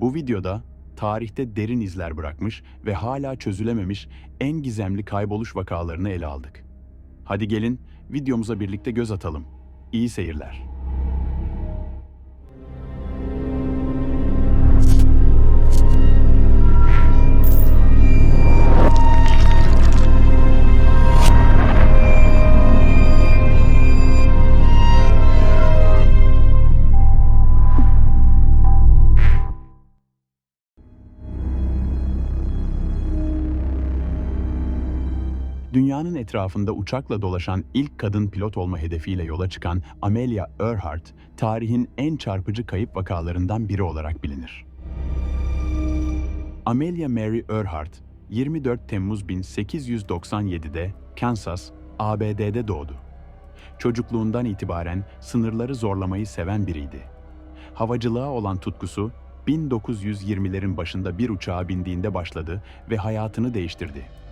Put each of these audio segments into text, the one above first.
Bu videoda tarihte derin izler bırakmış ve hala çözülememiş en gizemli kayboluş vakalarını ele aldık. Hadi gelin videomuza birlikte göz atalım. İyi seyirler. Dünyanın etrafında uçakla dolaşan ilk kadın pilot olma hedefiyle yola çıkan Amelia Earhart, tarihin en çarpıcı kayıp vakalarından biri olarak bilinir. Amelia Mary Earhart, 24 Temmuz 1897'de Kansas, ABD'de doğdu. Çocukluğundan itibaren sınırları zorlamayı seven biriydi. Havacılığa olan tutkusu 1920'lerin başında bir uçağa bindiğinde başladı ve hayatını değiştirdi.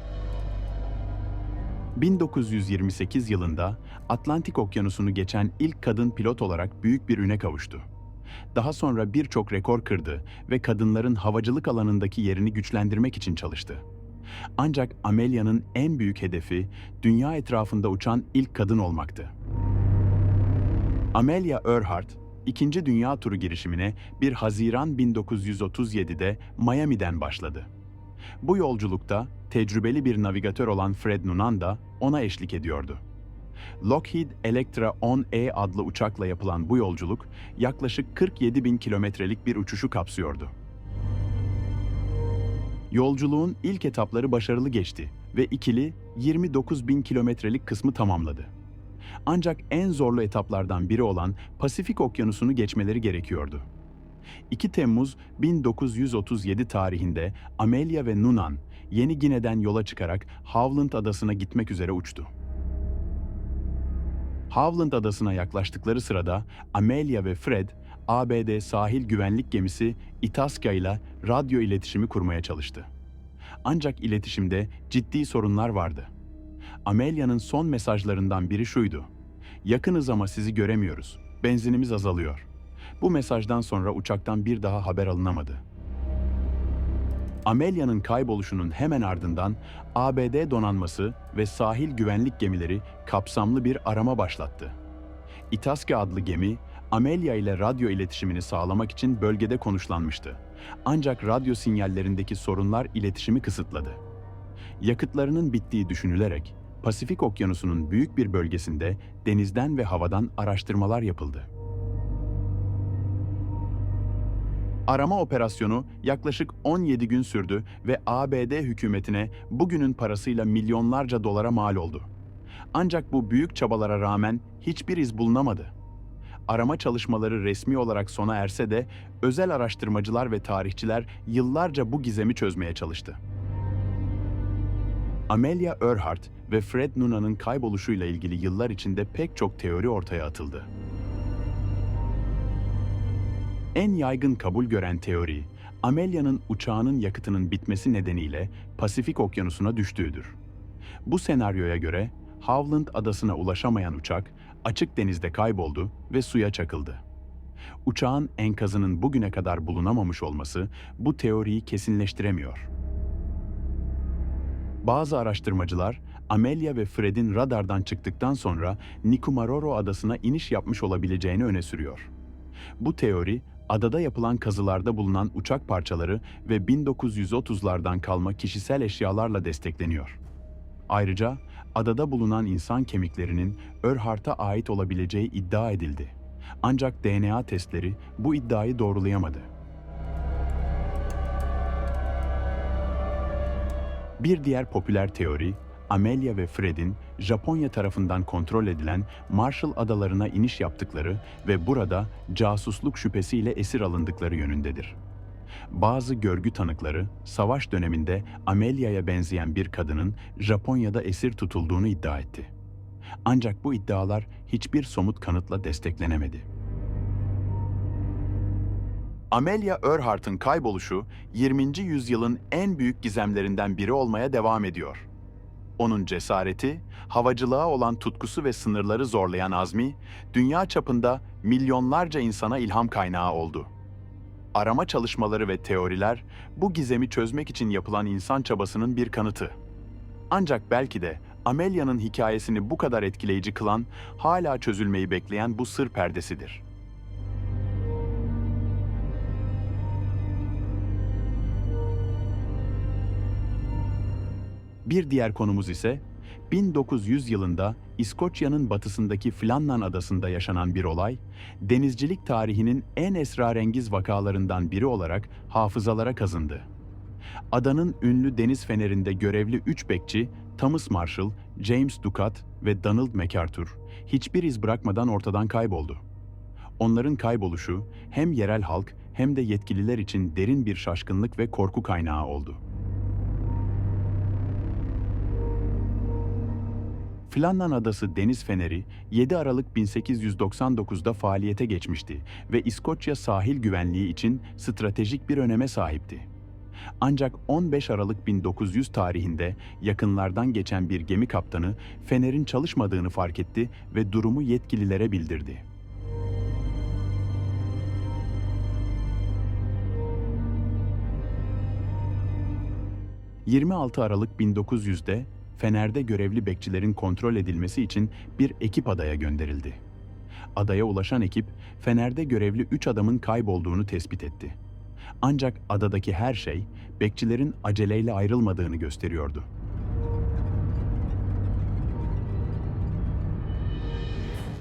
1928 yılında Atlantik Okyanusu'nu geçen ilk kadın pilot olarak büyük bir üne kavuştu. Daha sonra birçok rekor kırdı ve kadınların havacılık alanındaki yerini güçlendirmek için çalıştı. Ancak Amelia'nın en büyük hedefi dünya etrafında uçan ilk kadın olmaktı. Amelia Earhart, İkinci Dünya Turu girişimine 1 Haziran 1937'de Miami'den başladı. Bu yolculukta tecrübeli bir navigatör olan Fred Noonan da ona eşlik ediyordu. Lockheed Electra 10E adlı uçakla yapılan bu yolculuk yaklaşık 47 bin kilometrelik bir uçuşu kapsıyordu. Yolculuğun ilk etapları başarılı geçti ve ikili 29 bin kilometrelik kısmı tamamladı. Ancak en zorlu etaplardan biri olan Pasifik Okyanusu'nu geçmeleri gerekiyordu. 2 Temmuz 1937 tarihinde Amelia ve Noonan, Yeni Gine'den yola çıkarak Howland Adası'na gitmek üzere uçtu. Howland Adası'na yaklaştıkları sırada Amelia ve Fred, ABD sahil güvenlik gemisi Itasca ile radyo iletişimi kurmaya çalıştı. Ancak iletişimde ciddi sorunlar vardı. Amelia'nın son mesajlarından biri şuydu. Yakınız ama sizi göremiyoruz. Benzinimiz azalıyor. Bu mesajdan sonra uçaktan bir daha haber alınamadı. Amelia'nın kayboluşunun hemen ardından ABD donanması ve sahil güvenlik gemileri kapsamlı bir arama başlattı. Itasca adlı gemi, Amelia ile radyo iletişimini sağlamak için bölgede konuşlanmıştı. Ancak radyo sinyallerindeki sorunlar iletişimi kısıtladı. Yakıtlarının bittiği düşünülerek Pasifik Okyanusu'nun büyük bir bölgesinde denizden ve havadan araştırmalar yapıldı. Arama operasyonu yaklaşık 17 gün sürdü ve ABD hükümetine bugünün parasıyla milyonlarca dolara mal oldu. Ancak bu büyük çabalara rağmen hiçbir iz bulunamadı. Arama çalışmaları resmi olarak sona erse de özel araştırmacılar ve tarihçiler yıllarca bu gizemi çözmeye çalıştı. Amelia Earhart ve Fred Noonan'ın kayboluşuyla ilgili yıllar içinde pek çok teori ortaya atıldı. En yaygın kabul gören teori, Amelia'nın uçağının yakıtının bitmesi nedeniyle Pasifik Okyanusu'na düştüğüdür. Bu senaryoya göre Howland adasına ulaşamayan uçak açık denizde kayboldu ve suya çakıldı. Uçağın enkazının bugüne kadar bulunamamış olması bu teoriyi kesinleştiremiyor. Bazı araştırmacılar Amelia ve Fred'in radardan çıktıktan sonra Nikumaroro adasına iniş yapmış olabileceğini öne sürüyor. Bu teori adada yapılan kazılarda bulunan uçak parçaları ve 1930'lardan kalma kişisel eşyalarla destekleniyor. Ayrıca adada bulunan insan kemiklerinin Earhart'a ait olabileceği iddia edildi. Ancak DNA testleri bu iddiayı doğrulayamadı. Bir diğer popüler teori, Amelia ve Fred'in Japonya tarafından kontrol edilen Marshall Adalarına iniş yaptıkları ve burada casusluk şüphesiyle esir alındıkları yönündedir. Bazı görgü tanıkları, savaş döneminde Amelia'ya benzeyen bir kadının Japonya'da esir tutulduğunu iddia etti. Ancak bu iddialar hiçbir somut kanıtla desteklenemedi. Amelia Earhart'ın kayboluşu 20. yüzyılın en büyük gizemlerinden biri olmaya devam ediyor. Onun cesareti, havacılığa olan tutkusu ve sınırları zorlayan azmi, dünya çapında milyonlarca insana ilham kaynağı oldu. Arama çalışmaları ve teoriler bu gizemi çözmek için yapılan insan çabasının bir kanıtı. Ancak belki de Amelia'nın hikayesini bu kadar etkileyici kılan, hala çözülmeyi bekleyen bu sır perdesidir. Bir diğer konumuz ise 1900 yılında İskoçya'nın batısındaki Flannan adasında yaşanan bir olay, denizcilik tarihinin en esrarengiz vakalarından biri olarak hafızalara kazındı. Adanın ünlü deniz fenerinde görevli üç bekçi, Thomas Marshall, James Ducat ve Donald MacArthur, hiçbir iz bırakmadan ortadan kayboldu. Onların kayboluşu hem yerel halk hem de yetkililer için derin bir şaşkınlık ve korku kaynağı oldu. Flannan Adası Deniz Feneri 7 Aralık 1899'da faaliyete geçmişti ve İskoçya sahil güvenliği için stratejik bir öneme sahipti. Ancak 15 Aralık 1900 tarihinde yakınlardan geçen bir gemi kaptanı fenerin çalışmadığını fark etti ve durumu yetkililere bildirdi. ...26 Aralık 1900'de Fener'de görevli bekçilerin kontrol edilmesi için bir ekip adaya gönderildi. Adaya ulaşan ekip, Fener'de görevli 3 adamın kaybolduğunu tespit etti. Ancak adadaki her şey, bekçilerin aceleyle ayrılmadığını gösteriyordu.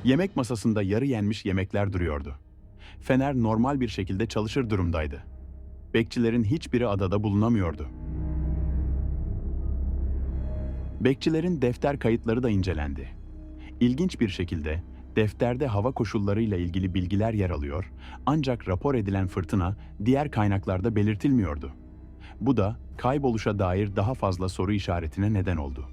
Yemek masasında yarı yenmiş yemekler duruyordu. Fener normal bir şekilde çalışır durumdaydı. Bekçilerin hiçbiri adada bulunamıyordu. Bekçilerin defter kayıtları da incelendi. İlginç bir şekilde defterde hava koşullarıyla ilgili bilgiler yer alıyor ancak rapor edilen fırtına diğer kaynaklarda belirtilmiyordu. Bu da kayboluşa dair daha fazla soru işaretine neden oldu.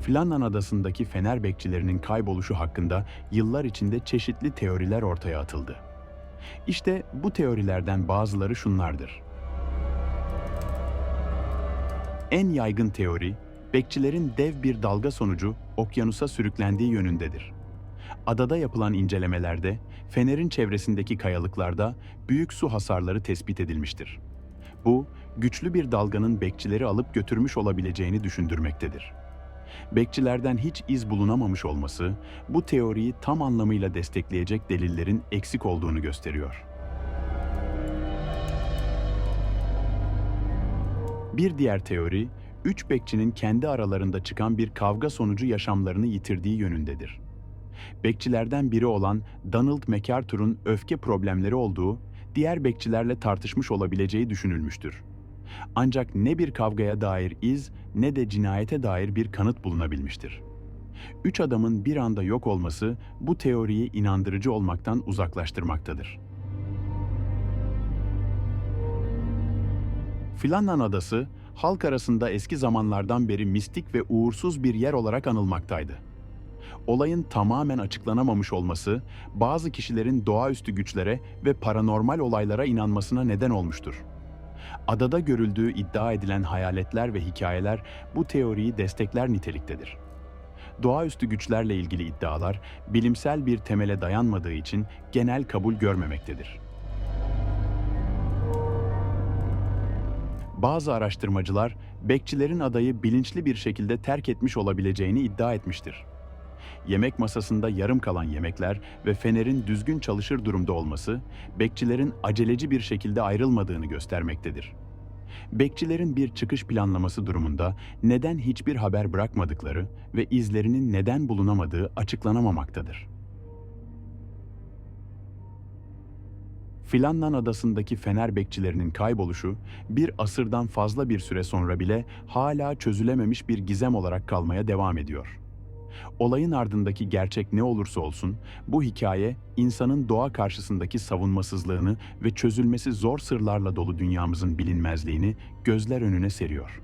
Flannan adasındaki fener bekçilerinin kayboluşu hakkında yıllar içinde çeşitli teoriler ortaya atıldı. İşte bu teorilerden bazıları şunlardır. En yaygın teori, bekçilerin dev bir dalga sonucu okyanusa sürüklendiği yönündedir. Adada yapılan incelemelerde fenerin çevresindeki kayalıklarda büyük su hasarları tespit edilmiştir. Bu, güçlü bir dalganın bekçileri alıp götürmüş olabileceğini düşündürmektedir. Bekçilerden hiç iz bulunamamış olması, bu teoriyi tam anlamıyla destekleyecek delillerin eksik olduğunu gösteriyor. Bir diğer teori, üç bekçinin kendi aralarında çıkan bir kavga sonucu yaşamlarını yitirdiği yönündedir. Bekçilerden biri olan Donald MacArthur'un öfke problemleri olduğu, diğer bekçilerle tartışmış olabileceği düşünülmüştür. Ancak ne bir kavgaya dair iz ne de cinayete dair bir kanıt bulunabilmiştir. Üç adamın bir anda yok olması bu teoriyi inandırıcı olmaktan uzaklaştırmaktadır. Flannan Adası, halk arasında eski zamanlardan beri mistik ve uğursuz bir yer olarak anılmaktaydı. Olayın tamamen açıklanamamış olması, bazı kişilerin doğaüstü güçlere ve paranormal olaylara inanmasına neden olmuştur. Adada görüldüğü iddia edilen hayaletler ve hikayeler bu teoriyi destekler niteliktedir. Doğaüstü güçlerle ilgili iddialar bilimsel bir temele dayanmadığı için genel kabul görmemektedir. Bazı araştırmacılar bekçilerin adayı bilinçli bir şekilde terk etmiş olabileceğini iddia etmiştir. Yemek masasında yarım kalan yemekler ve fenerin düzgün çalışır durumda olması, bekçilerin aceleci bir şekilde ayrılmadığını göstermektedir. Bekçilerin bir çıkış planlaması durumunda neden hiçbir haber bırakmadıkları ve izlerinin neden bulunamadığı açıklanamamaktadır. Flannan adasındaki fener bekçilerinin kayboluşu, bir asırdan fazla bir süre sonra bile hala çözülememiş bir gizem olarak kalmaya devam ediyor. Olayın ardındaki gerçek ne olursa olsun, bu hikaye insanın doğa karşısındaki savunmasızlığını ve çözülmesi zor sırlarla dolu dünyamızın bilinmezliğini gözler önüne seriyor.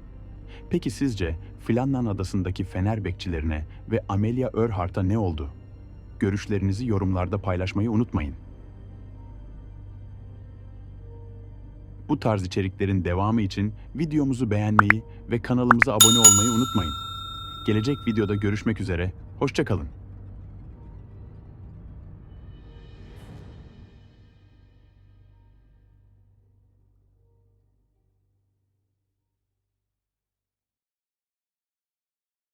Peki sizce Flannan adasındaki fener bekçilerine ve Amelia Earhart'a ne oldu? Görüşlerinizi yorumlarda paylaşmayı unutmayın. Bu tarz içeriklerin devamı için videomuzu beğenmeyi ve kanalımıza abone olmayı unutmayın. Gelecek videoda görüşmek üzere, hoşçakalın.